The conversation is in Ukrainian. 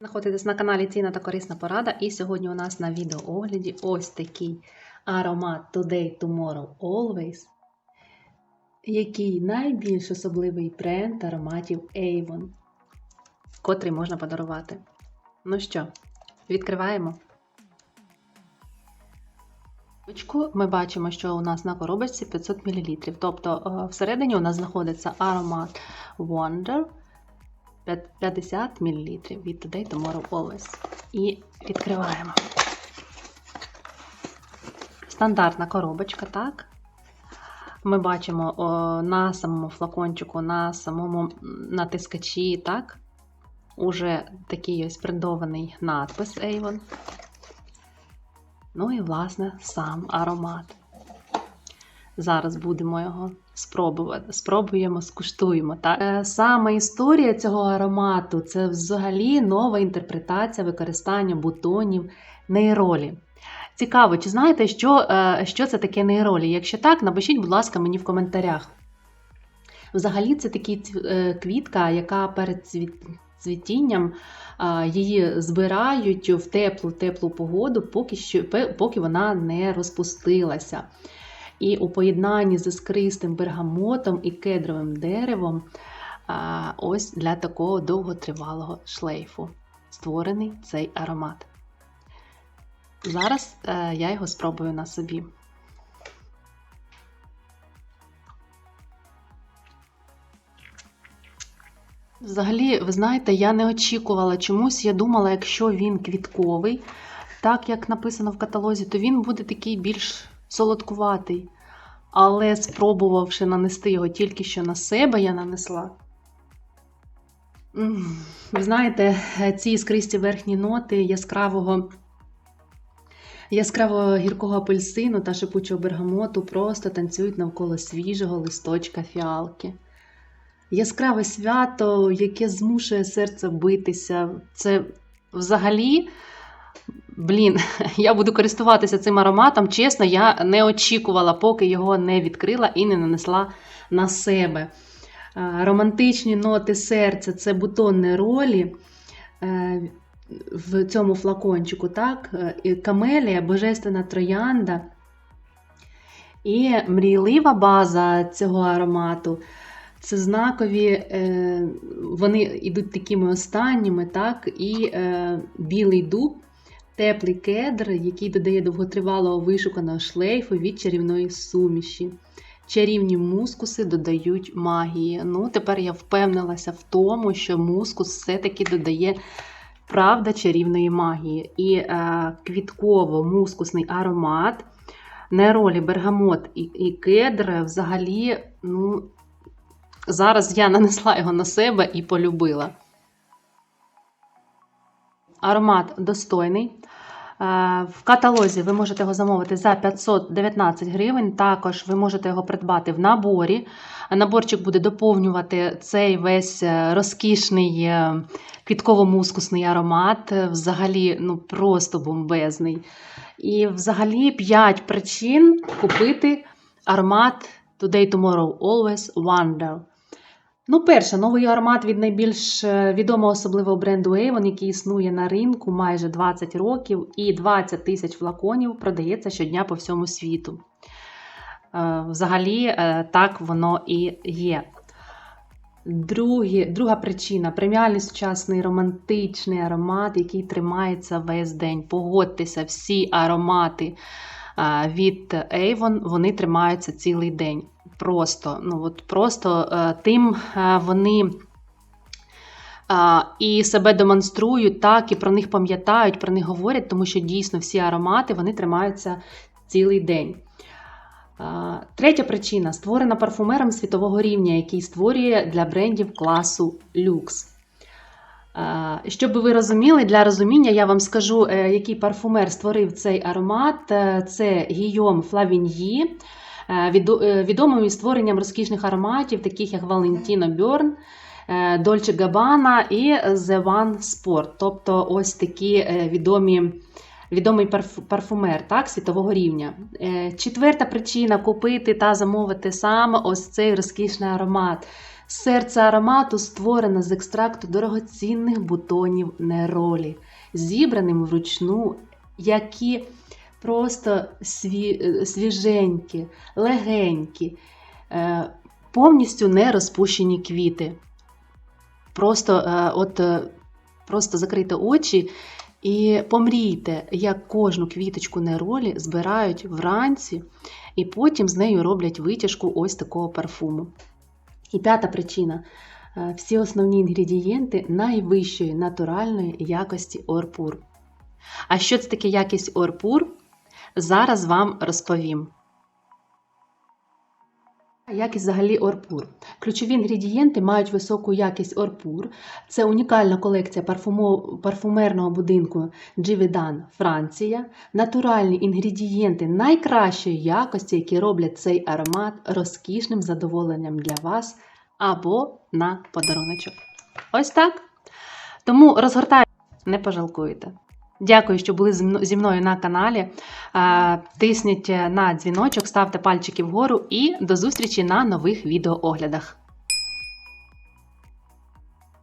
Знаходитесь на каналі Цінна та Корисна Порада, і сьогодні у нас на відеоогляді ось такий аромат Today, Tomorrow, Always, який найбільш особливий бренд ароматів Avon, котрий можна подарувати. Ну що, відкриваємо. Ми бачимо, що у нас на коробочці 500 мл. Тобто е, всередині у нас знаходиться аромат Wonder. 50 мл від Today Tomorrow Always. І відкриваємо. Стандартна коробочка, так? Ми бачимо о, на самому флакончику, на самому натискачі, так? Уже такий ось брендований надпис Avon. Ну і, власне, сам аромат. Зараз будемо його спробувати. Спробуємо, скуштуємо. Так? Е, Саме історія цього аромату це взагалі нова інтерпретація використання бутонів нейролі. Цікаво, чи знаєте, що, е, що це таке нейролі? Якщо так, напишіть, будь ласка, мені в коментарях. Взагалі, це така квітка, яка перед цвітінням її збирають в теплу теплу погоду, поки, що, поки вона не розпустилася. І у поєднанні з іскристим бергамотом і кедровим деревом ось для такого довготривалого шлейфу створений цей аромат. Зараз е, я його спробую на собі. Взагалі, ви знаєте, я не очікувала чомусь. Я думала, якщо він квітковий, так як написано в каталозі, то він буде такий більш солодкуватий. Але спробувавши нанести його тільки що на себе, я нанесла. Ви знаєте, ці іскристі верхні ноти яскравого, яскравого гіркого апельсину та шипучого бергамоту просто танцюють навколо свіжого листочка фіалки. Яскраве свято, яке змушує серце битися. Це взагалі. Блін, я буду користуватися цим ароматом. Чесно, я не очікувала, поки його не відкрила і не нанесла на себе. Е, Романтичні ноти серця це бутонне ролі е, в цьому флакончику, так? Е, Камелія, божественна троянда. І мрійлива база цього аромату. Це знакові, вони йдуть такими останніми, так? І білий дуб теплий кедр, який додає довготривалого вишуканого шлейфу від чарівної суміші. Чарівні мускуси додають магії. Ну, тепер я впевнилася в тому, що мускус все-таки додає правда чарівної магії. І е, квітково-мускусний аромат, неролі, бергамот і, і кедр взагалі, ну, зараз я нанесла його на себе і полюбила. Аромат достойний. Е, В каталозі ви можете його замовити за 519 гривень. Також ви можете його придбати в наборі. Наборчик буде доповнювати цей весь е, розкішний е, квітково-мускусний аромат. Взагалі, ну просто бомбезний. І взагалі 5 причин купити аромат Today, Tomorrow, Always Wonder. Ну, перше, новий аромат від найбільш е, відомого особливого бренду Avon, який існує на ринку майже 20 років, і 20 тисяч флаконів продається щодня по всьому світу. Е, Взагалі, е, так воно і є. Другі, друга причина преміальний сучасний романтичний аромат, який тримається весь день. Погодьтеся, всі аромати від Avon вони тримаються цілий день. Просто, ну от просто е, тим е, вони е, і себе демонструють, так, і про них пам'ятають, про них говорять, тому що дійсно всі аромати вони тримаються цілий день. Третя причина створена парфумером світового рівня, який створює для брендів класу люкс. Щоб ви розуміли, для розуміння я вам скажу, який парфумер створив цей аромат. Це Гійом Флавіньї, е, е, створенням розкішних ароматів, таких як Valentino Bjorn, е, Dolce Gabbana і The One Sport. Тобто ось такі е, відомі. Відомий парфумер так, світового рівня. Четверта причина купити та замовити саме ось цей розкішний аромат. Серце аромату створено з екстракту дорогоцінних бутонів неролі, зібраним вручну, які просто сві... е, свіженькі, легенькі, е, повністю не розпущені квіти. Просто, е, от, просто закрийте очі і помрійте, як кожну квіточку неролі збирають вранці, і потім з нею роблять витяжку ось такого парфуму. І п'ята причина. Всі основні інгредієнти найвищої натуральної якості орпур. А що це таке якість орпур? Зараз вам розповім. Якість взагалі орпур. Ключові інгредієнти мають високу якість орпур. Це унікальна колекція парфумерного будинку Дживідан, Франція. Натуральні інгредієнти найкращої якості, які роблять цей аромат розкішним задоволенням для вас або на подаруночок. Ось так. Тому розгортайте, не пожалкуєте. Дякую, що були зі мною на каналі. Е, Тисніть на дзвіночок, ставте пальчики вгору і до зустрічі на нових відеооглядах.